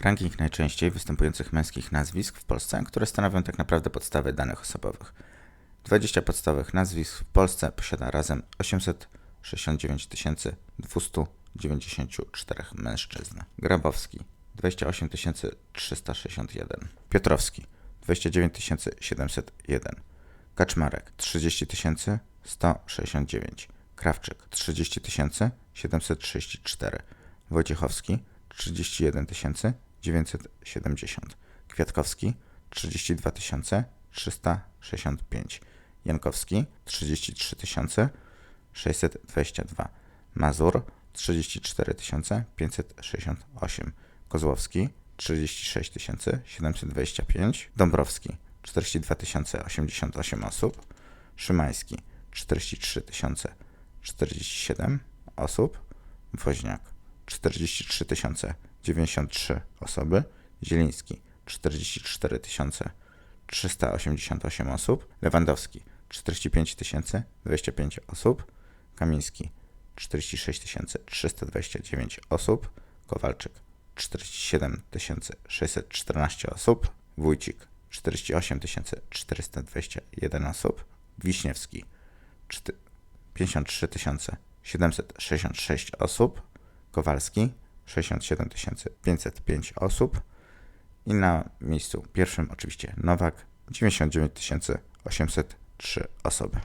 Ranking najczęściej występujących męskich nazwisk w Polsce, które stanowią tak naprawdę podstawę danych osobowych. 20 podstawowych nazwisk w Polsce posiada razem 869 294 mężczyzn. Grabowski 28 361. Piotrowski 29 701. Kaczmarek 30 169. Krawczyk 30 734. Wojciechowski 31 970. Kwiatkowski 32 365. Jankowski 33 622. Mazur 34 568. Kozłowski 36 725. Dąbrowski 42 088 osób. Szymański 43 047 osób. Woźniak 43 093 osoby. Zieliński 44 388 osób. Lewandowski 45 025 osób. Kamiński 46 329 osób. Kowalczyk 47 614 osób. Wójcik 48 421 osób. Wiśniewski 53 766 osób. Kowalski 67 505 osób. I na miejscu pierwszym oczywiście Nowak 99 803 osoby.